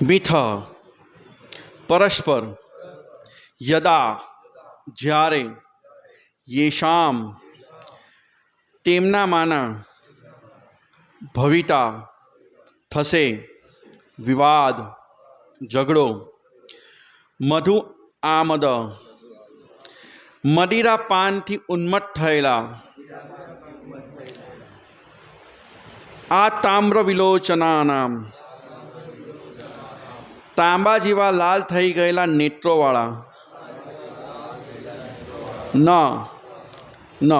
Myth પરસ્પર યદા જ્યારે યેશામ તેમનામાંના ભવિતા થશે વિવાદ ઝઘડો મધુ આમદ મદિરા પાનથી ઉન્મત્ત થયેલા આ તામ્ર વિલોચનાનામ તાંબા જેવા લાલ થઈ ગયેલા નેત્રોવાળા. ન ન.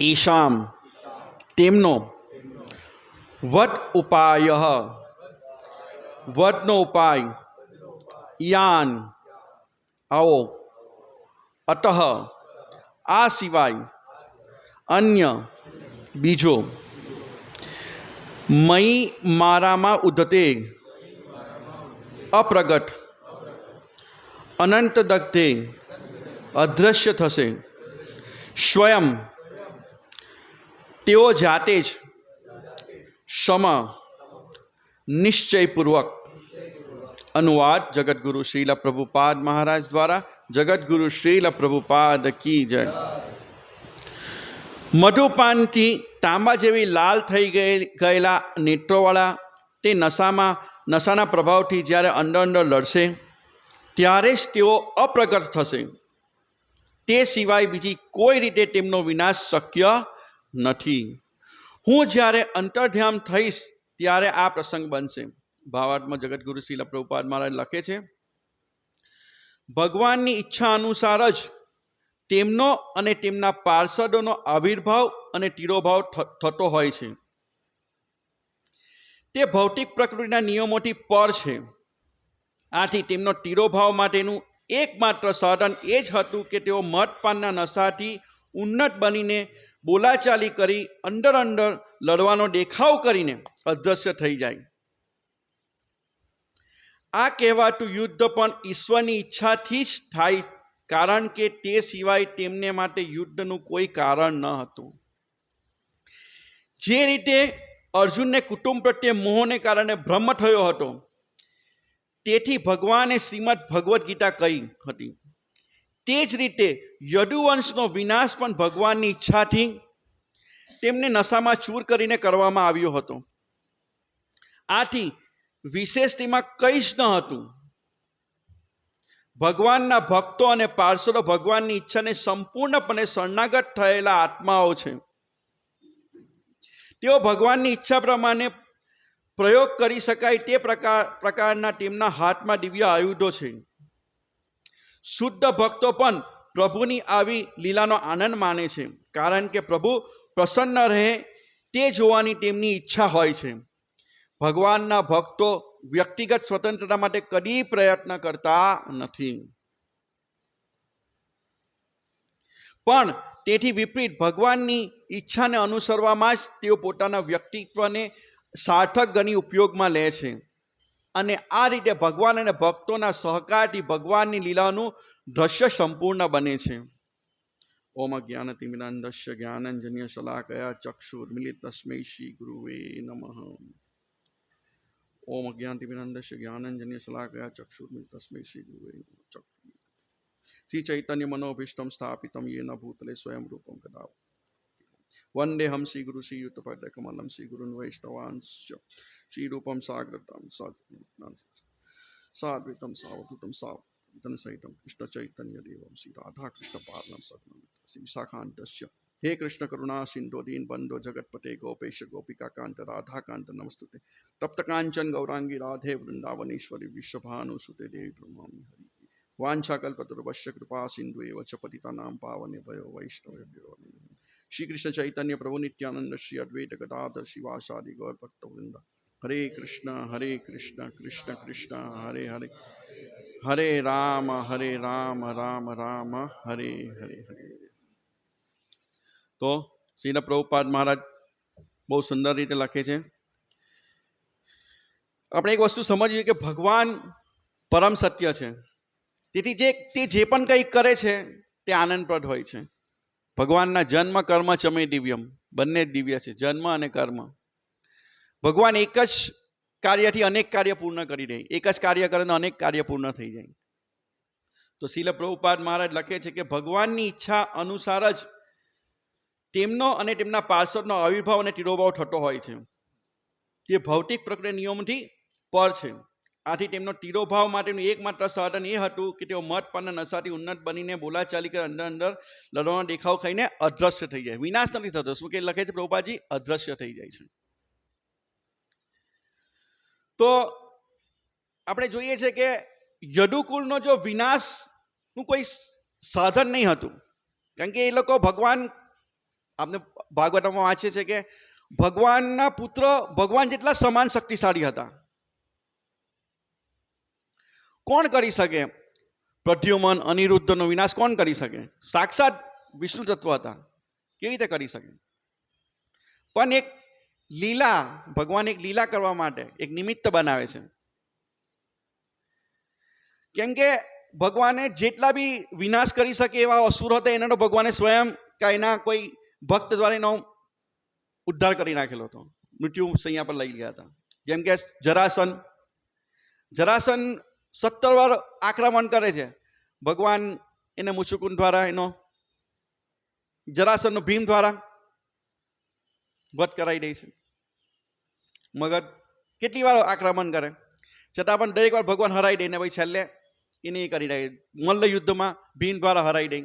ઈશામ, તેમનો વટ ઉપાય. વટનો ઉપાય, યાન. આવો. અતઃ, આ સિવાય અન્ય બીજો. મય મારામાં ઉદ્ધતે અપ્રગટ. અનંત દગ્ધે અદૃશ્ય થશે. સ્વયં તેઓ જાતે જ સમ નિશ્ચયપૂર્વક અનુવાદ જગતગુરુ શ્રીલ પ્રભુપાદ મહારાજ દ્વારા જગતગુરુ શ્રીલ પ્રભુપાદ કી જય. મધુપાનથી તાંબા જેવી લાલ થઈ ગયે ગયેલા નેત્રોવાળા તે નશામાં નશાના પ્રભાવથી જ્યારે અંદર અંદર લડશે, ત્યારે જ તેઓ અપ્રગટ થશે. તે સિવાય બીજી કોઈ રીતે તેમનો વિનાશ શક્ય નથી. હું જ્યારે અંતર્ધ્યામ થઈશ, ત્યારે આ પ્રસંગ બનશે. ભાવાર્થમાં જગતગુરુ શ્રીલ પ્રભુપાદ મહારાજ લખે છે, ભગવાનની ઈચ્છા અનુસાર જ તેમનો અને તેમના પાર્ષદોનો આવિર્ભાવ અને તિરોભાવ થતો હોય છે. તે ભૌતિક પ્રકૃતિના નિયમોથી પર છે. આથી તેમનો તિરોભાવ માટેનું એકમાત્ર સાધન એ જ હતું કે તેઓ મદપાનના નશાથી ઉન્નત બનીને બોલાચાલી કરી અંદર અંદર લડવાનો દેખાવ કરીને અદૃશ્ય થઈ જાય. આ કહેવાતું યુદ્ધ પણ ઈશ્વરની ઈચ્છાથી જ થાય કારણ કે તે સિવાય તેમને માટે યુદ્ધનું કોઈ કારણ ન હતું. જે રીતે અર્જુનને કુટુંબ પ્રત્યે મોહને કારણે ભ્રમ થયો હતો. તેથી ભગવાને શ્રીમદ ભગવદ્ ગીતા કહી હતી. તે જ રીતે યદુવંશનો વિનાશ પણ ભગવાનની ઈચ્છાથી તેમને નશામાં ચૂર કરીને કરવામાં આવ્યો હતો. આથી વિશેષ તેમાં કંઈ જ ન હતું. ભગવાનના ભક્તો અને પાર્ષદો ભગવાનની ઈચ્છાને સંપૂર્ણપણે શરણાગત થયેલા આત્માઓ છે. તેઓ ભગવાનની ઈચ્છા પ્રમાણે પ્રયોગ કરી શકાય તે પ્રકાર, પ્રકારના તેમના હાથમાં દિવ્ય આયુધો છે. શુદ્ધ ભક્તો પણ પ્રભુની આવી લીલાનો આનંદ માને છે, કારણ કે પ્રભુ પ્રસન્ન રહે તે જોવાની તેમની ઈચ્છા હોય છે. ભગવાનના ભક્તો વ્યક્તિગત સ્વતંત્રતા માટે કદી પ્રયત્ન કરતા નથી. પણ તેથી વિપરીત ભગવાનની ઈચ્છાને અનુસરવામાં જ તેઓ પોતાના વ્યક્તિત્વને સાર્થક ગણી ઉપયોગમાં લે છે. અને આ રીતે ભગવાન અને ભક્તોના સહકારથી ભગવાનની લીલાનું દ્રશ્ય સંપૂર્ણ બને છે. ઓમ જ્ઞાનતિમિનાંદસ્ય જ્ઞાનંજન્ય શલાકયા ચક્ષુર્મિલિત તસ્મૈ શ્રી ગુરુવે નમઃ. ઓમ જ્ઞાનતિમિનાંદસ્ય જ્ઞાનંજન્ય શલાકયા ચક્ષુર્મિલિત તસ્મૈ શ્રી ગુરુવે ચક્ષુ શ્રી ચૈતન્ય મનોભીષ્ટમ સ્થાપિતમ येन ભૂતલે સ્વયં રૂપમ કદા વંદેહમ શ્રી ગુરુ શ્રી યુતપદ કમલમ શ્રી ગુરુન વૈષ્ણવાંશ શ્રી રૂપમ સાગરતમ સાદ્વિતમ સાવધૂતમ સાવતન સહિતમ કૃષ્ણ ચૈતન્ય દેવમ શ્રી રાધા કૃષ્ણ પાર્લમ સગનમ શ્રી વિશાખાંતસ્ય હે કૃષ્ણ કરુણા સિંધો દીન બંધો જગતપતે ગોપેશ ગોપિકા કાંત રાધા કાંત નમસ્તુતે. તપ્ત કાંચન ગૌરાંગી રાધે વૃંદાવનેશ્વરી વિશ્વભાનુ સુતે દેવી પ્રમામી હરિ વાંછાકલ્પતરુપશ્ય કૃપા સિંધુ એવ ચ પતિતાનામ પાવને ભયો વૈષ્ણવ્યો શ્રી કૃષ્ણ ચૈતન્ય પ્રભુ નિત્યાનંદ શ્રી અદ્વૈત ગદાધર શિવાસાદિ ગૌર ભક્તવૃંદ હરે કૃષ્ણ હરે કૃષ્ણ કૃષ્ણ કૃષ્ણ હરે હરે હરે રામ હરે રામ રામ રામ હરે હરે હરે તો શ્રીના પ્રભુપાદ મહારાજ બહુ સુંદર રીતે લખે છે. આપણે એક વસ્તુ સમજીએ કે ભગવાન પરમ સત્ય છે. તેથી જે તે જે પણ કંઈક કરે છે, તે આનંદપ્રદ હોય છે. ભગવાનના જન્મ, કર્મ, ચમે દિવ્યમ. બંને દિવ્ય છે, જન્મ અને કર્મ. ભગવાન એક જ કાર્યથી અનેક કાર્ય પૂર્ણ કરી દે. એક જ કાર્ય કરે અનેક કાર્ય પૂર્ણ થઈ જાય. તો શીલ પ્રભુપાદ મહારાજ લખે છે કે ભગવાનની ઈચ્છા અનુસાર જ તેમનો અને તેમના પાર્ષદનો આવિર્ભાવ અને તિરોભાવ થતો હોય છે. તે ભૌતિક પ્રક્રિયા નિયમથી પર છે. આથી તેમનો તિરોભાવ માટેનું એકમાત્ર સાધન એ હતું કે તેઓ મત પણ નશાથી ઉન્નત બનીને બોલાચાલી કરી, અંદર અંદર લડવાનો દેખાવ ખાઈને અદ્રશ્ય થઈ જાય. વિનાશ નથી થતો. શું કે લખે છે પ્રભુપાજી અદ્રશ્ય થઈ જાય છે. તો આપણે જોઈએ છે કે યદુકુળનો જો વિનાશનું કોઈ સાધન નહીં હતું, કારણ કે એ લોકો ભગવાન આપણે ભાગવતમાં વાંચીએ છે કે ભગવાનના પુત્ર ભગવાન જેટલા સમાન શક્તિશાળી હતા. કોણ કરી શકે? પ્રદ્યુમન, અનિરુદ્ધનો વિનાશ કોણ કરી શકે? સાક્ષાત વિષ્ણુ તત્વ હતા. કેવી રીતે કરી શકે? પણ એક લીલા, ભગવાન એક લીલા કરવા માટે એક નિમિત્ત બનાવે છે. કેમ કે ભગવાને જેટલા બી વિનાશ કરી શકે એવા અસુર હતા એનો તો ભગવાને સ્વયં કાંઈના કોઈ ભક્ત દ્વારા એનો ઉદ્ધાર કરી નાખેલો હતો. મૃત્યુ સૈયા પર લઈ ગયા હતા. જેમ કે જરાસન જરાસન સત્તર વાર આક્રમણ કરે છે. ભગવાન એને મુસુકુન દ્વારા, એનો જરાસરનો ભીમ દ્વારા વધ કરાવી દે છે. મગધ કેટલી વાર આક્રમણ કરે? છતાં પણ દરેક વાર ભગવાન હરાઈ દે ને ભાઈ છેલ્લે એને એ કરી દે. મલ્લ યુદ્ધમાં ભીમ દ્વારા હરાઈ દે.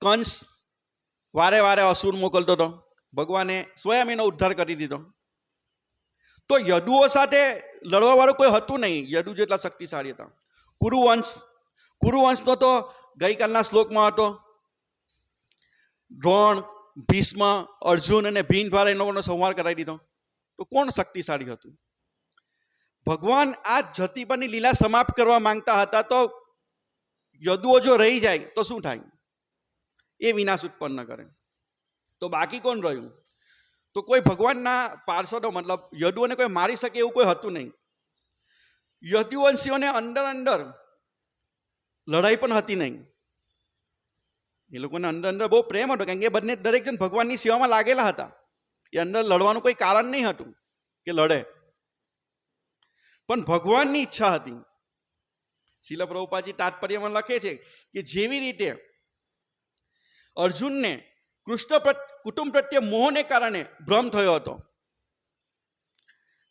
કંસ વારે વારે અસુર મોકલતો હતો. ભગવાને સ્વયં એનો ઉદ્ધાર કરી દીધો. તો યદુઓ સાથે લડવાવાળું કોઈ હતું નહીં. યદુ જેટલા શક્તિશાળી હતા. કુરુવંશ કુરુવંશનો તો ગઈકાલના શ્લોકમાં હતો. દ્રોણ, ભીષ્મ, અર્જુન અને ભીન દ્વારા એ લોકોનો સંહાર કરાવી દીધો. તો કોણ શક્તિશાળી હતું? ભગવાન આ ધરતી પરની લીલા સમાપ્ત કરવા માંગતા હતા તો યદુઓ જો રહી જાય તો શું થાય? એ વિનાશ ઉત્પન્ન કરે. તો બાકી કોણ રહ્યું? તો કોઈ ભગવાનના પાર્ષદો, મતલબ યદુઓને કોઈ મારી શકે એવું કોઈ હતું નહીં. યદુવંશીઓને અંદર અંદર લડાઈ પણ હતી નહીં. એ લોકોને અંદર અંદર બહુ પ્રેમ હતો, કારણ કે બંને દરેક જણ ભગવાનની સેવામાં લાગેલા હતા. એ અંદર લડવાનું કોઈ કારણ નહીં હતું કે લડે. પણ ભગવાનની ઈચ્છા હતી. શીલ પ્રભુપાજી તાત્પર્યમાં લખે છે કે જેવી રીતે અર્જુનને કૃષ્ણ કુટુંબ પ્રત્યે મોહને કારણે ભ્રમ થયો હતો.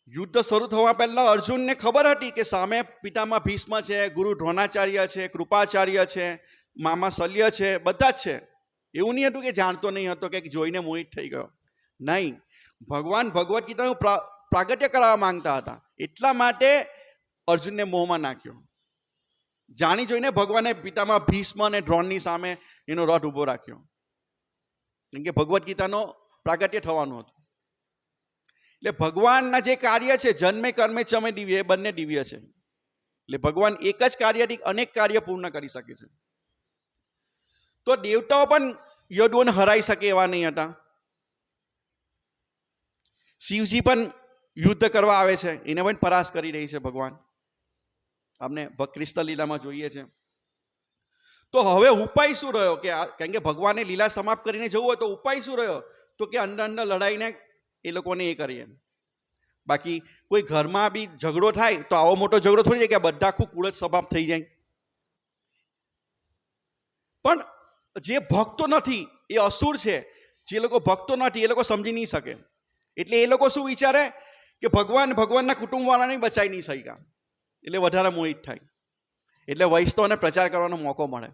યુદ્ધ શરૂ થવા પહેલાં અર્જુનને ખબર હતી કે સામે પિતામાં ભીષ્મ છે, ગુરુ દ્રોણાચાર્ય છે, કૃપાચાર્ય છે, મામા શલ્ય છે, બધા જ છે. એવું નહીં હતું કે જાણતો નહીં હતો કે જોઈને મોહિત થઈ ગયો. નહીં. ભગવાન ભગવદ્ ગીતાનું પ્રા- પ્રાગટ્ય કરાવવા માંગતા હતા. એટલા માટે અર્જુનને મોહમાં નાખ્યો. જાણી જોઈને ભગવાને પિતામાં ભીષ્મ અને દ્રોણની સામે એનો રથ ઊભો રાખ્યો. કેમ કે ભગવદ્ ગીતાનો પ્રાગટ્ય થવાનું હતું. એટલે ભગવાનના જે કાર્ય છે, જન્મે, કર્મે, ચમે, દિવ્ય, એ બંને દિવ્ય છે. એટલે ભગવાન એક જ કાર્યથી અનેક કાર્ય પૂર્ણ કરી શકે છે. તો દેવતાઓ પણ યદુઓને હરાઈ શકે એવા નહીં હતા. શિવજી પણ યુદ્ધ કરવા આવે છે. એને પણ પરાસ કરી રહી છે ભગવાન. આપણે ભ- કૃષ્ણ લીલામાં જોઈએ છે. તો હવે ઉપાય શું રહ્યો? કે કારણ કે ભગવાને લીલા સમાપ્ત કરીને જવું હોય તો ઉપાય શું રહ્યો? તો કે અંદર અંદર લડાઈને એ લોકોને એ કરીએ. બાકી કોઈ ઘરમાં બી ઝઘડો થાય તો આવો મોટો ઝઘડો થોડી જાય કે બધા આખું કુળજ સમાપ્ત થઈ જાય. પણ જે ભક્તો નથી, એ અસુર છે. જે લોકો ભક્તો નથી, એ લોકો સમજી નહીં શકે. એટલે એ લોકો શું વિચારે? કે ભગવાન ભગવાનના કુટુંબવાળાને બચાવી નહીં શક્યા. એટલે વધારે મોહિત થાય. એટલે વૈષ્ણવને પ્રચાર કરવાનો મોકો મળે.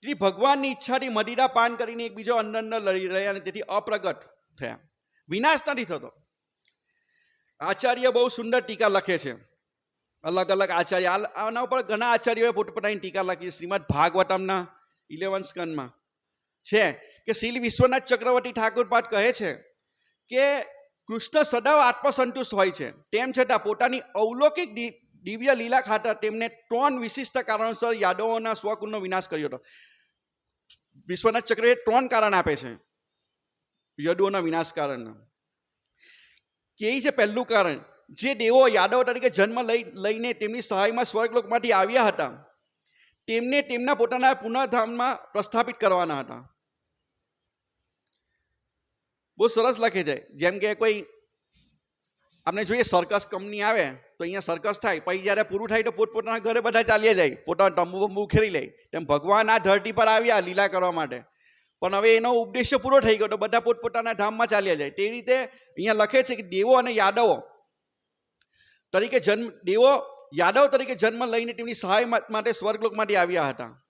તેથી ભગવાનની ઈચ્છાથી મદિરા પાન કરીને એકબીજો અંદર અંદર લડી રહ્યા અને તેથી અપ્રગટ થયા. વિનાશ નથી થતો. આચાર્ય બહુ સુંદર ટીકા લખે છે. અલગ અલગ આચાર્ય. આના ઉપર ઘણા આચાર્યોએ પોતપોતાની ટીકા લખી શ્રીમદ ભાગવતમના ઇલેવન સ્કનમાં છે કે શ્રી વિશ્વનાથ ચક્રવર્તી ઠાકુર પાઠ કહે છે કે કૃષ્ણ સદાવ આત્મસંતુષ્ટ હોય છે. તેમ છતાં પોતાની અવલૌકિક દિવ્ય લીલા ખાતર તેમને ત્રણ વિશિષ્ટ કારણોસર યાદવોના સ્વકુળનો વિનાશ કર્યો હતો. વિશ્વનાથ ચક્રએ ત્રણ કારણ આપે છે. યદુઓના વિનાશ કારણના. કે છે પહેલું કારણ? જે દેવો યાદવ તરીકે જન્મ લઈ, લઈને તેમની સહાયમાં સ્વર્ગલોકમાંથી આવ્યા હતા, તેમને તેમના પોતાના પુનઃધામમાં પ્રસ્થાપિત કરવાના હતા. બહુ સરસ લખે છે. જેમ કે કોઈ, આપણે જોઈએ સર્કસ કંપની આવે તો અહીંયા સર્કસ થાય. પછી જ્યારે પૂરું થાય તો પોતપોતાના ઘરે બધા ચાલ્યા જાય. પોતાના તંબુ બંબુ ઉખેરી લે. તેમ ભગવાન આ ધરતી પર આવ્યા લીલા કરવા માટે. પણ હવે એનો ઉપદેશ્ય પૂરો થઈ ગયો તો બધા પોતપોતાના ધામમાં ચાલ્યા જાય. તે રીતે અહીંયા લખે છે કે દેવો અને યાદવો. તરીકે જન્મ, દેવો યાદવ તરીકે જન્મ લઈને તેમની સહાય માટે સ્વર્ગલોકમાંથી આવ્યા હતા.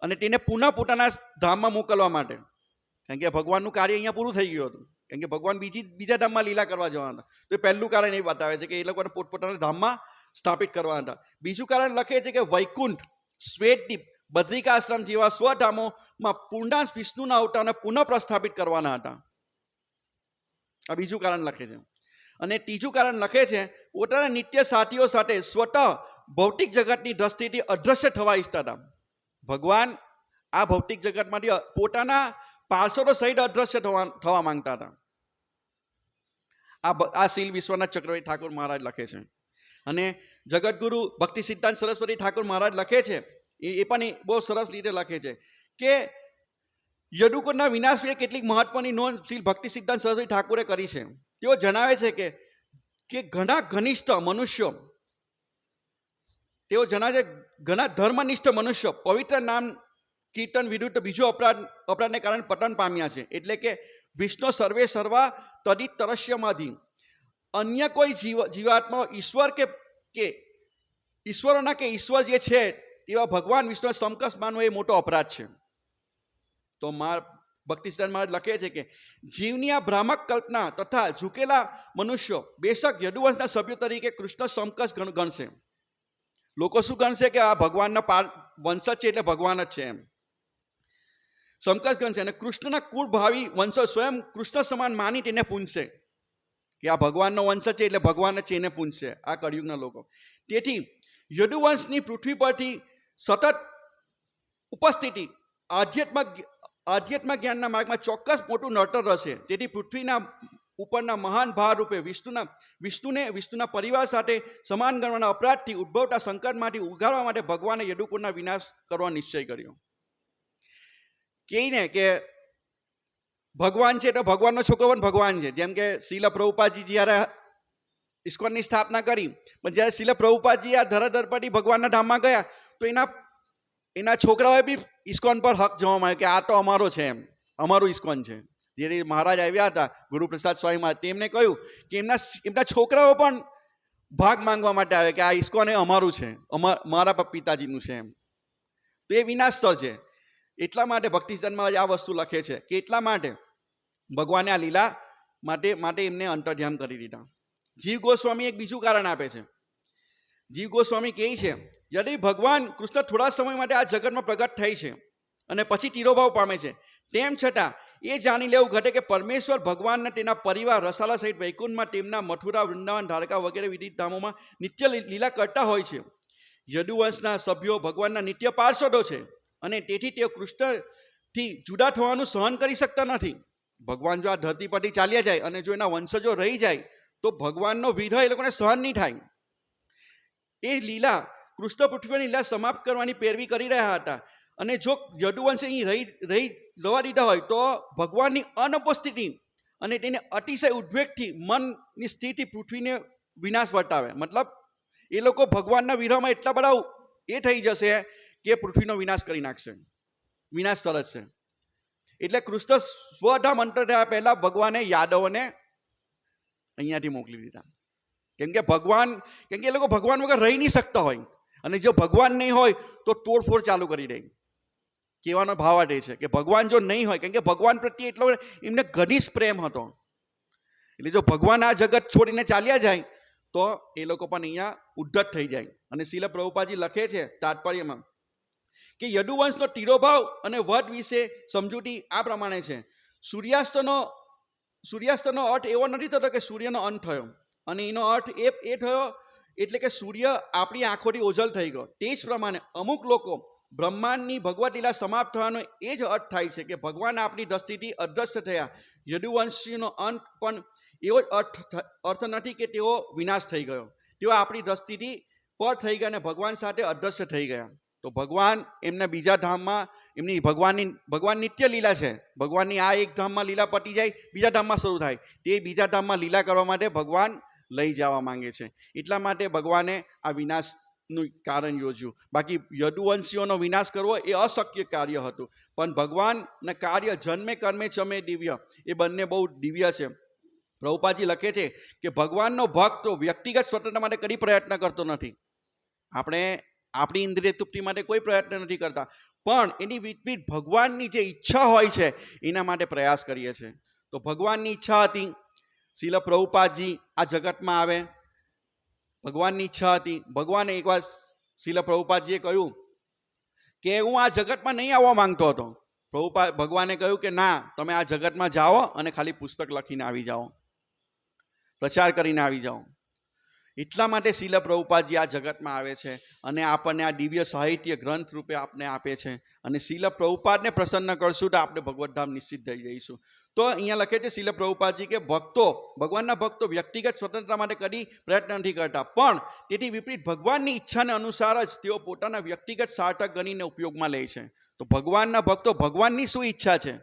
અને તેને પુનઃ પોતાના ધામમાં મોકલવા માટે. કારણ કે ભગવાનનું કાર્ય અહીંયા પૂરું થઈ ગયું હતું. કારણ કે ભગવાન બીજી, બીજા ધામમાં લીલા કરવા જવાના તો એ પહેલું કારણ એ બતાવે છે કે એ લોકોને પોતપોતાના ધામમાં સ્થાપિત કરવાના હતા. બીજું કારણ લખે છે કે વૈકુંઠ, શ્વેતદીપ, બદ્રિકાશ્રમ જેવા સ્વધામોમાં પૂર્ણાંશ વિષ્ણુના અવતારને પુનઃ પ્રસ્થાપિત કરવાના હતા. આ બીજું કારણ લખે છે. અને ત્રીજું કારણ લખે છે, પોતાના નિત્ય સાથીઓ સાથે સ્વતઃ ભૌતિક જગતની દ્રષ્ટિથી અદ્રશ્ય થવા ઈચ્છતા હતા. ભગવાન આ ભૌતિક જગતમાંથી પોતાના પાર્ષદો સહિત અદ્રશ્ય થવા થવા માંગતા હતા. આ આ શીલ વિશ્વનાથ ચક્રવર્તી ઠાકોર મહારાજ લખે છે. અને જગતગુરુ ભક્તિ સિદ્ધાંત સરસ્વતી ઠાકોર મહારાજ લખે છે. એ એ પણ બહુ સરસ રીતે લખે છે કે યદુકોના વિનાશ વિશે કેટલીક મહત્વની નોંધ શીલ ભક્તિ સિદ્ધાંત સરસ્વતી ઠાકોરે કરી છે. તેઓ જણાવે છે કે કે ઘણા ઘનિષ્ઠ મનુષ્યો તેઓ જણાવે છે, ઘણા ધર્મનિષ્ઠ મનુષ્યો પવિત્ર નામ કીર્તન વિરુદ્ધ બીજો અપરાધ, અપરાધને કારણે પતન પામ્યા છે. એટલે કે વિષ્ણુ સર્વે સર્વા તદિત તરસ્યમાંથી અન્ય કોઈ જીવ, જીવાત્મા ઈશ્વર કે કે ઈશ્વરોના કે ઈશ્વર જે છે, તેવા ભગવાન વિષ્ણુ સમકસ માનવો એ મોટો અપરાધ છે. તો મા ભક્તિસ્તન મહારાજ લખે છે કે, જીવની આ ભ્રામક કલ્પના તથા ઝૂકેલા મનુષ્યો બેશક યદુવંશના સભ્યો તરીકે કૃષ્ણ સમકસ ગણ, ગણશે. લોકો શું ગણશે કે આ ભગવાનના પાર વંશજ છે એટલે ભગવાન જ છે એમ. સમકસ ગણશે અને કૃષ્ણના કુળ ભાવી વંશો સ્વયં કૃષ્ણ સમાન માની તેને પૂંજશે કે આ ભગવાનનો વંશ છે એટલે ભગવાન જ છે એને પૂંજશે આ કળિયુગના લોકો. તેથી યદુવંશની પૃથ્વી પરથી સતત ઉપસ્થિતિ આધ્યાત્મક આધ્યાત્મક જ્ઞાનના માર્ગમાં ચોક્કસ મોટું નડતર રહેશે. તેથી પૃથ્વીના ઉપરના મહાન ભાર રૂપે વિષ્ણુના, વિષ્ણુને, વિષ્ણુના પરિવાર સાથે સમાન ગણવાના અપરાધથી ઉદ્ભવતા સંકટમાંથી ઉગારવા માટે ભગવાને યદુકુળના વિનાશ કરવા નિશ્ચય કર્યો. કહીને કે ભગવાન છે તો ભગવાનનો છોકરો પણ ભગવાન છે. જેમ કે શિલ પ્રભુપાજી જ્યારે ઇસ્કોનની સ્થાપના કરી, પણ જ્યારે શિલ પ્રભુપાજી આ ધરાધર પરથી ભગવાનના ધામમાં ગયા, તો એના એના છોકરાઓએ બી ઇસ્કોન પર હક જોવા માંગ્યો કે આ તો અમારો છે એમ. અમારું ઇસ્કોન છે. જ્યારે મહારાજ આવ્યા હતા, ગુરુપ્રસાદ સ્વામી મહારાજ તેમને કહ્યું કે એમના એમના છોકરાઓ પણ ભાગ માંગવા માટે આવે કે આ ઇસ્કોન એ અમારું છે. અમારા મારા પિતાજીનું છે એમ. તો એ વિનાશ સ્થળ છે. એટલા માટે ભક્તિચંદ મહારાજ આ વસ્તુ લખે છે. કે એટલા માટે? ભગવાને આ લીલા માટે માટે એમને અંતર્ધ્યામ કરી દીધા. જીવ ગોસ્વામી એક બીજું કારણ આપે છે. જીવ ગોસ્વામી કહે છે, યદિ ભગવાન કૃષ્ણ થોડા સમય માટે આ જગતમાં પ્રગટ થઈ છે અને પછી તિરોભાવ પામે છે. તેમ છતાં એ જાણી લેવું ઘટે કે પરમેશ્વર ભગવાનના તેના પરિવાર રસાલા સહિત વૈકુંઠમાં તેમના મથુરા, વૃંદાવન ધારકા વગેરે વિવિધ ધામોમાં નિત્ય લીલા કરતા હોય છે. યદુવંશના સભ્યો ભગવાનના નિત્ય પાર્ષદો છે. અને તેથી તેઓ કૃષ્ણથી જુદા થવાનું સહન કરી શકતા નથી. ભગવાન જો આ ધરતી પરથી ચાલ્યા જાય અને જો એના વંશજો રહી જાય, તો ભગવાનનો વિરહ એ લોકોને સહન નહીં થાય. એ લીલા, કૃષ્ણ પૃથ્વીની લીલા સમાપ્ત કરવાની પેરવી કરી રહ્યા હતા. અને જો યદુવંશે અહીં રહી રહી જવા દીધા હોય, તો ભગવાનની અનુપસ્થિતિ અને તેને અતિશય ઉદ્વેગથી, મનની સ્થિતિ પૃથ્વીને વિનાશ વર્તાવે. મતલબ, એ લોકો ભગવાનના વિરહમાં એટલા બધા એ થઈ જશે કે પૃથ્વીનો વિનાશ કરી નાખશે. વિનાશ સરસ છે. એટલે કૃષ્ણ સ્વધામ અંતર થયા પહેલા ભગવાને યાદવોને અહીંયાથી મોકલી દીધા. કેમ કે ભગવાન, કેમ કે એ લોકો ભગવાન વગર રહી નહીં શકતા હોય. અને જો ભગવાન નહીં હોય, તો તોડફોડ ચાલુ કરી દે. કહેવાનો ભાવ આ છે કે ભગવાન જો નહીં હોય, કેમ કે ભગવાન પ્રત્યે એટલો એમને ઘનિષ્ઠ પ્રેમ હતો. એટલે જો ભગવાન આ જગત છોડીને ચાલ્યા જાય, તો એ લોકો પણ અહીંયા ઉદ્ધત થઈ જાય. અને શિલ પ્રભુપાજી લખે છે તાત્પર્યમાં કે યદુવંશનો તીરોભાવ અને વટ વિશે સમજૂતી આ પ્રમાણે છે. સૂર્યાસ્તનો સૂર્યાસ્તનો અર્થ એવો નથી થતો કે સૂર્યનો અંત થયો. અને એનો અર્થ એ એ થયો એટલે કે સૂર્ય આપણી આંખોથી ઓઝલ થઈ ગયો. તે જ પ્રમાણે અમુક લોકો બ્રહ્માંડની ભગવત લીલા સમાપ્ત થવાનો એ જ અર્થ થાય છે કે ભગવાન આપણી દ્રષ્ટિથી અદ્રશ્ય થયા. યદુવંશીનો અંત પણ એવો જ અર્થ અર્થ નથી કે તેઓ વિનાશ થઈ ગયો. તેઓ આપણી દ્રષ્ટિથી પર થઈ ગયા અને ભગવાન સાથે અદ્રશ્ય થઈ ગયા. તો ભગવાન એમના બીજા ધામમાં એમની ભગવાનની, ભગવાન નિત્ય લીલા છે. ભગવાનની આ એક ધામમાં લીલા પટી જાય, બીજા ધામમાં શરૂ થાય. તે બીજા ધામમાં લીલા કરવા માટે ભગવાન લઈ જવા માંગે છે. એટલા માટે ભગવાને આ વિનાશનું કારણ યોજ્યું. બાકી યદુવંશીઓનો વિનાશ કરવો એ અશક્ય કાર્ય હતું. પણ ભગવાનના કાર્ય જન્મે કર્મે ચમે દિવ્ય. એ બંને બહુ દિવ્ય છે. પ્રભુપાજી લખે છે કે ભગવાનનો ભક્ત વ્યક્તિગત સ્વતંત્રતા માટે કદી પ્રયત્ન કરતો નથી. આપણે આપણી ઇન્દ્રિય તૃપ્તિ માટે કોઈ પ્રયત્ન નથી કરતા. પણ એની વિપરીત ભગવાનની જે ઈચ્છા હોય છે, એના માટે પ્રયાસ કરીએ છીએ. તો ભગવાનની ઈચ્છા હતી, શીલ પ્રભુપાદજી આ જગતમાં આવે. ભગવાનની ઈચ્છા હતી. ભગવાને એકવાર શીલ પ્રભુપાદજીએ કહ્યું કે, હું આ જગતમાં નહીં આવવા માંગતો હતો. પ્રભુપા, ભગવાને કહ્યું કે, ના, તમે આ જગતમાં જાઓ અને ખાલી પુસ્તક લખીને આવી જાઓ. પ્રચાર કરીને આવી જાઓ. એટલા માટે શીલ પ્રભુપાદજી આ જગતમાં આવે છે અને આપણને આ દિવ્ય સાહિત્ય ગ્રંથ રૂપે આપને આપે છે. અને શીલ પ્રભુપાદને પ્રસન્ન કરશું તો આપણે ભગવદ્ધામ નિશ્ચિત થઈ જઈશું. તો અહીંયા લખે છે શીલ પ્રભુપાદજી કે ભક્તો, ભગવાનના ભક્તો વ્યક્તિગત સ્વતંત્રતા માટે કદી પ્રયત્ન નથી કરતા. પણ તેથી વિપરીત ભગવાનની ઈચ્છાને અનુસાર જ તેઓ પોતાના વ્યક્તિગત સાર્થક ગણીને ઉપયોગમાં લે છે. તો ભગવાનના ભક્તો ભગવાનની શું ઈચ્છા છે?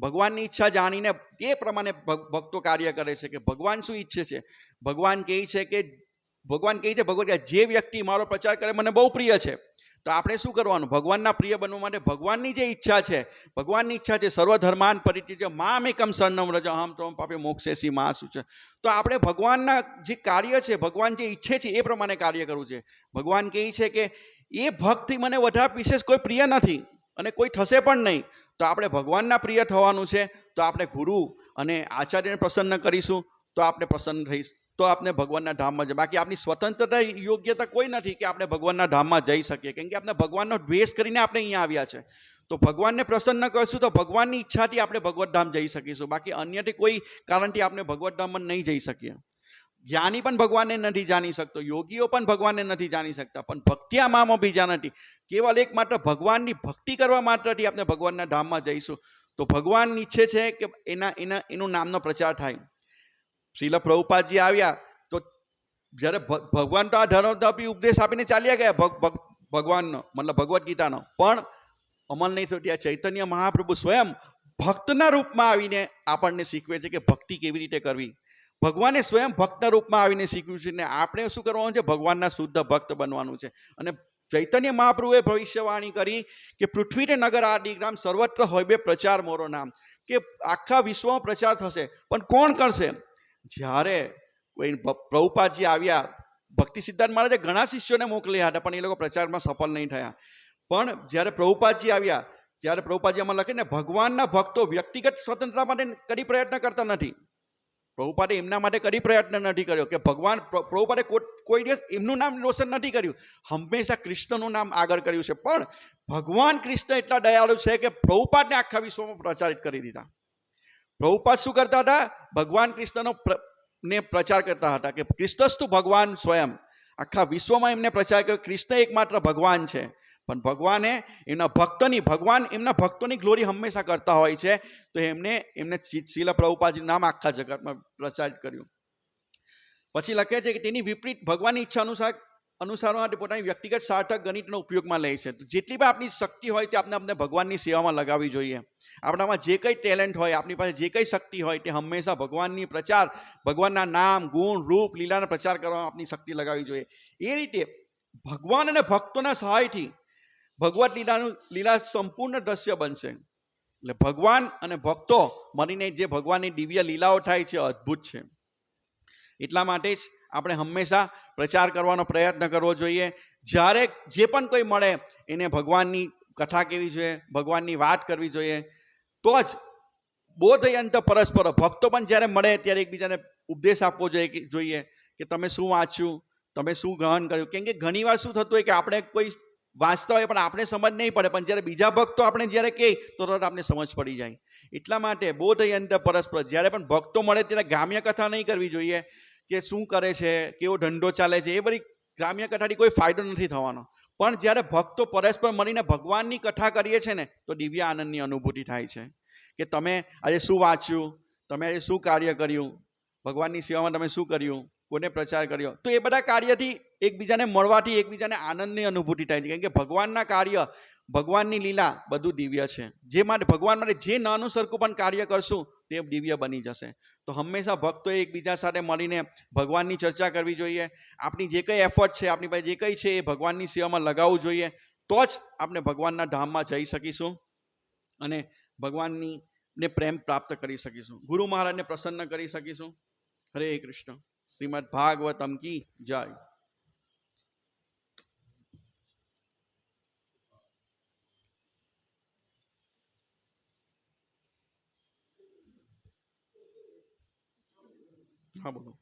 ભગવાનની ઈચ્છા જાણીને તે પ્રમાણે ભક્તો કાર્ય કરે છે કે ભગવાન શું ઈચ્છે છે? ભગવાન કહે છે કે ભગવાન કહે છે, ભગવાન જે વ્યક્તિ મારો પ્રચાર કરે, મને બહુ પ્રિય છે. તો આપણે શું કરવાનું? ભગવાનના પ્રિય બનવા માટે ભગવાનની જે ઈચ્છા છે, ભગવાનની ઈચ્છા છે સર્વધર્માન પરિત્યજ્ય મામ એકમ શરણમ રજ અહમ તમ પાપે મોક્ષેસી મા શું છે? તો આપણે ભગવાનના જે કાર્ય છે, ભગવાન જે ઈચ્છે છે, એ પ્રમાણે કાર્ય કરવું છે. ભગવાન કહે છે કે, એ ભક્તિ મને વધારે વિશેષ કોઈ પ્રિય નથી અને કોઈ થશે પણ નહીં. તો આપણે ભગવાનના પ્રિય થવાનું છે, તો આપણે ગુરુ અને આચાર્યને પ્રસન્ન કરીશું, તો આપણે પ્રસન્ન થઈશ. તો આપણે ભગવાનના ધામમાં જઈએ બાકી આપણી સ્વતંત્રતા યોગ્યતા કોઈ નથી કે આપણે ભગવાનના ધામમાં જઈ શકીએ. કેમ કે આપણે ભગવાનનો દ્વેષ કરીને આપણે અહીંયા આવ્યા છે. તો ભગવાનને પ્રસન્ન કરશું તો ભગવાનની ઈચ્છાથી આપણે ભગવત ધામ જઈ શકીશું. બાકી અન્યથી કોઈ કારણથી આપણે ભગવત ધામમાં નહીં જઈ શકીએ. જ્ઞાની પણ ભગવાનને નથી જાણી શકતો. યોગીઓ પણ ભગવાનને નથી જાણી શકતા. પણ ભક્તિ આમાં બીજા નથી. કેવલ એક માત્ર ભગવાનની ભક્તિ કરવા માત્રથી આપણે ભગવાનના ધામમાં જઈશું. તો ભગવાન ઈચ્છે છે કે એના એના, એનું નામનો પ્રચાર થાય. શીલ પ્રભુપાદજી આવ્યા, તો જ્યારે ભગવાન તો આ ધર્મધપી ઉપદેશ આપીને ચાલ્યા ગયા, ભગ- ભગ- ભગવાનનો, મતલબ ભગવદ્ ગીતાનો. પણ અમલ નહીં થતી, આ ચૈતન્ય મહાપ્રભુ સ્વયં ભક્તના રૂપમાં આવીને આપણને શીખવે છે કે ભક્તિ કેવી રીતે કરવી. ભગવાને સ્વયં ભક્તના રૂપમાં આવીને શીખ્યું છે ને આપણે શું કરવાનું છે? ભગવાનના શુદ્ધ ભક્ત બનવાનું છે. અને ચૈતન્ય મહાપ્રભુએ ભવિષ્યવાણી કરી કે પૃથ્વીને નગર આદિ ગ્રામ સર્વત્ર હોય બે પ્રચાર મોરો નામ. કે આખા વિશ્વમાં પ્રચાર થશે, પણ કોણ કરશે? જ્યારે કોઈ પ્રભુપાદજી આવ્યા, ભક્તિ સિદ્ધાર્થ મહારાજે ઘણા શિષ્યોને મોકલ્યા હતા પણ એ લોકો પ્રચારમાં સફળ નહીં થયા. પણ જ્યારે પ્રભુપાદજી આવ્યા જ્યારે પ્રભુપાદજી આમાં લખીને ભગવાનના ભક્તો વ્યક્તિગત સ્વતંત્રતા માટે કદી પ્રયત્ન કરતા નથી. પ્રભુપાદે એમના માટે કદી પ્રયત્ન નથી કર્યો કે ભગવાન પ્ર- પ્રભુપાદે કોઈ દિવસ એમનું નામ રોશન નથી કર્યું. હંમેશા કૃષ્ણનું નામ આગળ કર્યું છે. પણ ભગવાન કૃષ્ણ એટલા દયાળુ છે કે પ્રભુપાદને આખા વિશ્વમાં પ્રચારિત કરી દીધા. પ્રભુપાદ શું કરતા હતા? ભગવાન કૃષ્ણનો ને પ્રચાર કરતા હતા કે ક્રિસ્તસ્તુ ભગવાન સ્વયં. આખા વિશ્વમાં એમને પ્રચાર કર્યો, કૃષ્ણ એકમાત્ર ભગવાન છે. પણ ભગવાને એમના ભક્તની, ભગવાન એમના ભક્તોની ગ્લોરી હંમેશા કરતા હોય છે. તો એમને એમને શીલ પ્રભુપાદજીનું નામ આખા જગતમાં પ્રચારિત કર્યું. પછી લખે છે કે તેની વિપરીત ભગવાનની ઈચ્છા અનુસાર અનુસાર માટે પોતાની વ્યક્તિગત સાર્થક ગણિતનો ઉપયોગમાં લે છે. જેટલી પણ આપણી શક્તિ હોય તે આપણે આપણે ભગવાનની સેવામાં લગાવવી જોઈએ. આપણામાં જે કંઈ ટેલેન્ટ હોય આપણી પાસે જે કંઈ શક્તિ હોય તે હંમેશા ભગવાનની પ્રચાર, ભગવાનના નામ, ગુણ, રૂપ, લીલાનો પ્રચાર કરવામાં આપણી શક્તિ લગાવવી જોઈએ. એ રીતે ભગવાન અને ભક્તોના સહાયથી ભગવત લીલાનું, લીલા સંપૂર્ણ દ્રશ્ય બનશે. એટલે ભગવાન અને ભક્તો મળીને જે ભગવાનની દિવ્ય લીલાઓ થાય છે અદ્ભુત છે. એટલા માટે જ આપણે હંમેશા પ્રચાર કરવાનો પ્રયત્ન કરવો જોઈએ. જ્યારે જે પણ કોઈ મળે, એને ભગવાનની કથા કહેવી જોઈએ, ભગવાનની વાત કરવી જોઈએ, તો જ બોધયંત પરસ્પર, ભક્તો પણ જ્યારે મળે ત્યારે એકબીજાને ઉપદેશ આપવો જોઈએ જોઈએ કે તમે શું વાંચ્યું, તમે શું ગ્રહણ કર્યું? કેમ કે ઘણીવાર શું થતું હોય કે આપણે કોઈ વાંચતા હોય પણ આપણે સમજ નહીં પડે, પણ જ્યારે બીજા ભક્તો આપણે જ્યારે કહે, તો તરત આપણે સમજ પડી જાય. એટલા માટે બોધયંત પરસ્પર, જ્યારે પણ ભક્તો મળે ત્યારે ગામ્ય કથા નહીં કરવી જોઈએ. કે શું કરે છે, કેવો ધંધો ચાલે છે, એ બધી ગ્રામ્ય કથાથી કોઈ ફાયદો નથી થવાનો. પણ જ્યારે ભક્તો પરસ્પર મળીને ભગવાનની કથા કરીએ છીએ ને, તો દિવ્ય આનંદની અનુભૂતિ થાય છે. કે તમે આજે શું વાંચ્યું, તમે આજે શું કાર્ય કર્યું, ભગવાનની સેવામાં તમે શું કર્યું કોને પ્રચાર કર્યો? તો એ બધા કાર્યથી એકબીજાને મળવાથી એકબીજાને આનંદની અનુભૂતિ થાય છે. કેમ કે ભગવાનના કાર્ય, ભગવાનની લીલા બધું દિવ્ય છે. જે માટે, ભગવાન માટે જે નાનું સરખું પણ કાર્ય કરશું, તે દિવ્ય બની જશે. તો હંમેશા ભક્તોએ એકબીજા સાથે મળીને ભગવાનની ચર્ચા કરવી જોઈએ. આપણી જે કંઈ એફર્ટ છે, આપણી પાસે જે કંઈ છે, એ ભગવાનની સેવામાં લગાવવું જોઈએ. તો જ આપણે ભગવાનના ધામમાં જઈ શકીશું અને ભગવાનની ને પ્રેમ પ્રાપ્ત કરી શકીશું. ગુરુ મહારાજને પ્રસન્ન કરી શકીશું. હરે કૃષ્ણ. શ્રીમદ ભાગવતમ કી જય હા બોલો